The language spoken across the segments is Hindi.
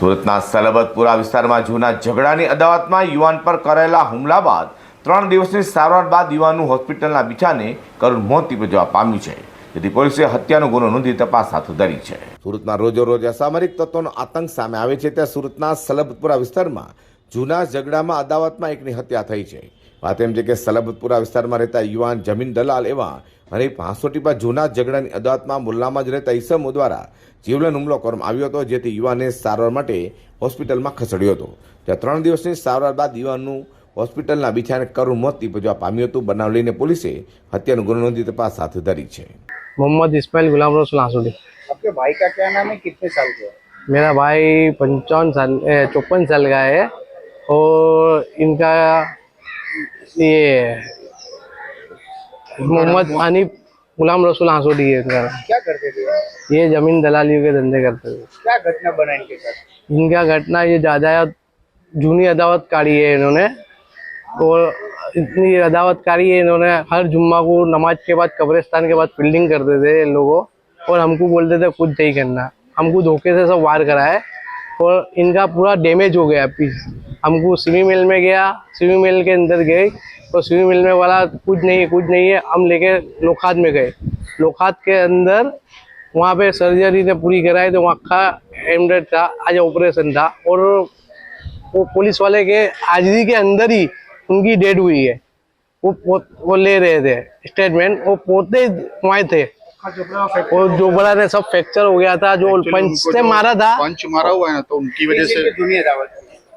સુરતના સલબતપુરા વિસ્તારમાં જૂના ઝઘડાની અદાવતમાં યુવાન પર કરાયેલા હુમલા બાદ ત્રણ દિવસની સારવાર બાદ યુવાનનું હોસ્પિટલના બિછાને કરુણ મોત નીપજવા પામ્યું છે. જેથી પોલીસે હત્યાનો ગુનો નોંધી તપાસ હાથ ધરી છે. સુરતમાં રોજો રોજ અસામરિક તત્વોનો આતંક સામે આવે છે. ત્યાં સુરતના સલબતપુરા વિસ્તારમાં જૂના ઝઘડામાં અદાવતમાં એકની હત્યા થઈ છે વાત એમ છે કે સલબતપુરા વિસ્તારમાં રહેતા યુવાન જમીન દલાલ એવા હરીફ હાંસોટી પર જૂના ઝઘડાની અદાવતમાં મુલ્લામાં જ રહેતા ઈસમો દ્વારા જીવલેણ હુમલો કરવામાં આવ્યો હતો જેથી યુવાનને સારવાર માટે હોસ્પિટલમાં ખસેડ્યો હતો ત્યાં ત્રણ દિવસની સારવાર બાદ યુવાનનું હોસ્પિટલના બિછાને કરુણ મોત નીપજવા પામ્યું હતું બનાવ લઈને પોલીસે હત્યાનો ગુનો નોંધી તપાસ હાથ ધરી છે मोहम्मद इस्माइल गुलाम रसूल आंसुडी आपके भाई का क्या नाम है कितने साल के है मेरा भाई पंचावन साल चौपन साल का है और इनका ये मोहम्मद हनीफ गुलाम रसूल आंसुडी है इनका क्या करते थे? ये ज़मीन दलालियों के धंधे करते थे। क्या घटना बना इनके साथ? इनका घटना ये ज़्यादा जूनी अदावत काढ़ी है इन्होंने। और इतनी अदावत काढ़ी है इन्होंने हर जुम्मा को नमाज़ के बाद कब्रिस्तान के बाद फील्डिंग करते थे ये लोगों। और हमको बोलते थे कुछ नहीं करना। हमको धोखे से सब वार करा है और इनका पूरा डैमेज हो गया पीस हमको सिवी मिल में गया सिवी मिल के अंदर गए। तो सिवी मिल में वाला कुछ नहीं है कुछ नहीं है हम लेके लोखात में गए। लोखात के अंदर वहाँ पे सर्जरी ने पूरी कराई तो वहाँ का एमडेड था आज ऑपरेशन था। और वो पुलिस वाले के हाजिरी के अंदर ही उनकी डेड हुई है। वो वो, वो ले रहे थे स्टेटमेंट वो पोते वहाँ थे। और जो बड़ा ने सब फ्रैक्चर हो गया था जो पंच से मारा था। पंच मारा हुआ है ना तो उनकी वजह से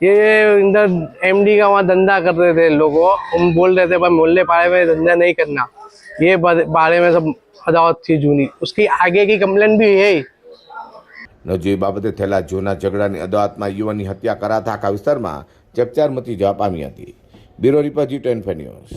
ये इधर एमडी का वहाँ धंधा कर रहे थे लोगों हम बोल रहे थे भाई मोहल्ले पाड़े में धंधा नहीं करना ये बारे बारे में सब अदावत थी जूनी उसकी आगे की कंप्लेन भी है નજીબ બાબતે થયેલા જૂના ઝઘડાની અદાવતમાં યુવાનની હત્યા કરાતા આખા વિસ્તારમાં ચકચાર મચી જવા પામી હતી bureau report G ten news